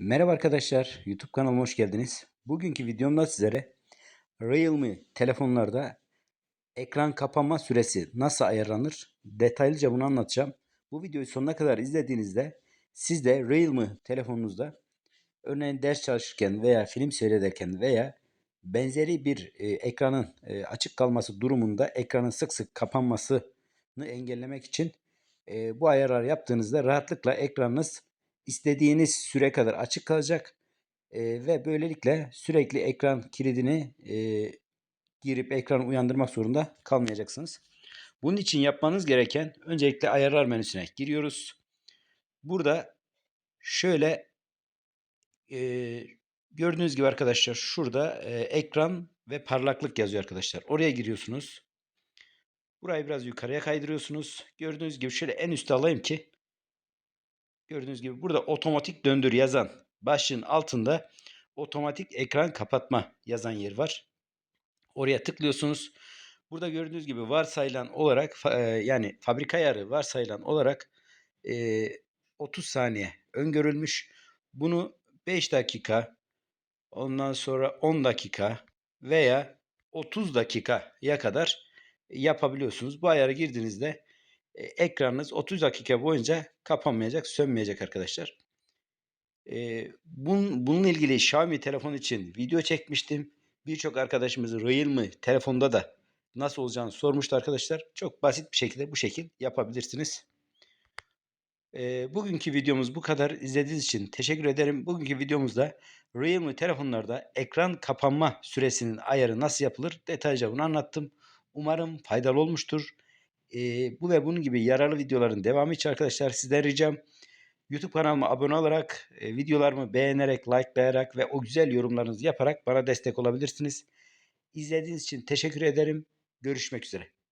Merhaba arkadaşlar, YouTube kanalıma hoş geldiniz. Bugünkü videomda sizlere Realme telefonlarda ekran kapanma süresi nasıl ayarlanır detaylıca bunu anlatacağım. Bu videoyu sonuna kadar izlediğinizde siz de Realme telefonunuzda örneğin ders çalışırken veya film seyrederken veya benzeri bir e, ekranın e, açık kalması durumunda ekranın sık sık kapanmasını engellemek için e, bu ayarlar yaptığınızda rahatlıkla ekranınız istediğiniz süre kadar açık kalacak e, ve böylelikle sürekli ekran kilidini e, girip ekranı uyandırmak zorunda kalmayacaksınız. Bunun için yapmanız gereken öncelikle ayarlar menüsüne giriyoruz. Burada şöyle e, gördüğünüz gibi arkadaşlar şurada e, ekran ve parlaklık yazıyor arkadaşlar. Oraya giriyorsunuz. Burayı biraz yukarıya kaydırıyorsunuz. Gördüğünüz gibi şöyle en üste alayım ki Gördüğünüz gibi burada otomatik döndür yazan başlığın altında otomatik ekran kapatma yazan yer var. Oraya tıklıyorsunuz. Burada gördüğünüz gibi varsayılan olarak e, yani fabrika ayarı varsayılan olarak 30 e, saniye öngörülmüş. Bunu 5 dakika ondan sonra 10 dakika veya 30 dakikaya kadar yapabiliyorsunuz. Bu ayarı girdiğinizde ekranınız 30 dakika boyunca kapanmayacak, sönmeyecek arkadaşlar. E, bunun, bununla ilgili Xiaomi telefon için video çekmiştim. Birçok arkadaşımız Realme telefonda da nasıl olacağını sormuştu arkadaşlar. Çok basit bir şekilde bu şekil yapabilirsiniz. E, bugünkü videomuz bu kadar. İzlediğiniz için teşekkür ederim. Bugünkü videomuzda Realme telefonlarda ekran kapanma süresinin ayarı nasıl yapılır detaylıca bunu anlattım. Umarım faydalı olmuştur. E, bu ve bunun gibi yararlı videoların devamı için arkadaşlar sizden ricam YouTube kanalıma abone olarak, e, videolarımı beğenerek, likelayarak ve o güzel yorumlarınızı yaparak bana destek olabilirsiniz. İzlediğiniz için teşekkür ederim. Görüşmek üzere.